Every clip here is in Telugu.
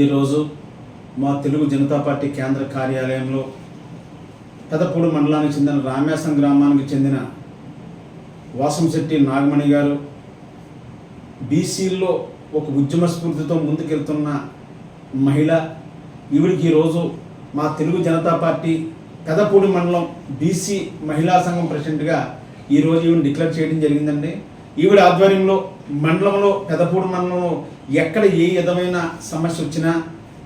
ఈరోజు మా తెలుగు జనతా పార్టీ కేంద్ర కార్యాలయంలో పెదపూడి మండలానికి చెందిన రామేశం గ్రామానికి చెందిన వాసంశెట్టి నాగమణి గారు బీసీల్లో ఒక ఉద్యమ స్ఫూర్తితో ముందుకెళ్తున్న మహిళ. ఈవిడికి ఈరోజు మా తెలుగు జనతా పార్టీ పెదపూడి మండలం బీసీ మహిళా సంఘం ప్రెసిడెంట్గా ఈరోజు ఈవిడ డిక్లేర్ చేయడం జరిగిందండి. ఈవిడ ఆధ్వర్యంలో మండలంలో పెదపూడి మండలంలో ఎక్కడ ఏ విధమైన సమస్య వచ్చినా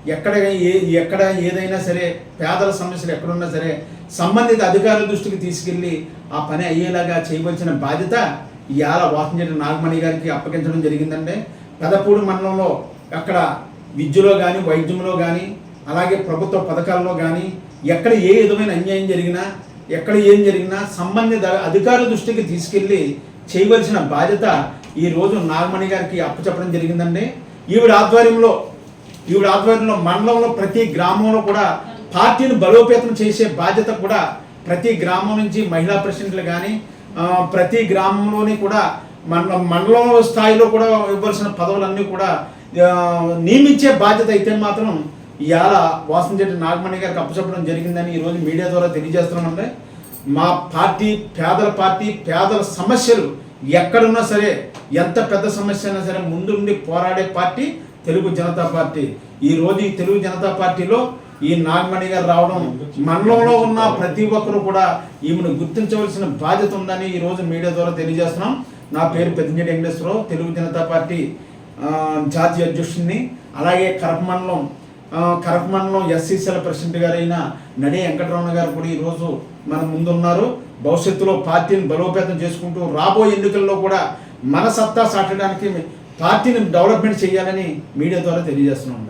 ఎక్కడ ఏ ఎక్కడ ఏదైనా సరే పేదల సమస్యలు ఎక్కడున్నా సరే సంబంధిత అధికారుల దృష్టికి తీసుకెళ్ళి ఆ పని అయ్యేలాగా చేయవలసిన బాధ్యత ఇవాళ వాసంజేటి నాగమణి గారికి అప్పగించడం జరిగిందండి. పెదపూడి మండలంలో అక్కడ విద్యలో కానీ వైద్యంలో కానీ అలాగే ప్రభుత్వ పథకాల్లో కానీ ఎక్కడ ఏ విధమైన అన్యాయం జరిగినా ఎక్కడ ఏం జరిగినా సంబంధిత అధికారుల దృష్టికి తీసుకెళ్ళి చేయవలసిన బాధ్యత ఈ రోజు నాగమణి గారికి అప్పు చెప్పడం జరిగిందండి. ఈవిడ ఆధ్వర్యంలో ఈవిడ ఆధ్వర్యంలో మండలంలో ప్రతి గ్రామంలో కూడా పార్టీని బలోపేతం చేసే బాధ్యత కూడా ప్రతి గ్రామం నుంచి మహిళా ప్రెసిడెంట్లు కానీ ప్రతి గ్రామంలోని కూడా మండలం మండలం స్థాయిలో కూడా ఇవ్వాల్సిన పదవులన్నీ కూడా నియమించే బాధ్యత అయితే మాత్రం ఇవాళ వాసంచెట్టి నాగమణి గారికి అప్పచెప్పడం జరిగిందని ఈరోజు మీడియా ద్వారా తెలియజేస్తున్నామంటే మా పార్టీ పేదల పార్టీ పేదల సమస్యలు ఎక్కడున్నా సరే ఎంత పెద్ద సమస్య అయినా సరే ముందుండి పోరాడే పార్టీ తెలుగు జనతా పార్టీ. ఈరోజు ఈ తెలుగు జనతా పార్టీలో ఈ నాగమణి గారు రావడం మండలంలో ఉన్న ప్రతి ఒక్కరు కూడా ఈమెను గుర్తించవలసిన బాధ్యత ఉందని ఈ రోజు మీడియా ద్వారా తెలియజేస్తున్నాం. నా పేరు పెద్దంజడి వెంకటేశ్వరరావు తెలుగు జనతా పార్టీ జాతీయ అధ్యక్షుడిని అలాగే కరప మండలం కరప్ మండలం ఎస్సీసీల ప్రెసిడెంట్ గారైన నడి వెంకటరమణ గారు కూడా ఈరోజు మన ముందున్నారు. భవిష్యత్తులో పార్టీని బలోపేతం చేసుకుంటూ రాబోయే ఎన్నికల్లో కూడా మన సత్తా సాటడానికి పార్టీని డెవలప్మెంట్ చేయాలని మీడియా ద్వారా తెలియజేస్తున్నాం.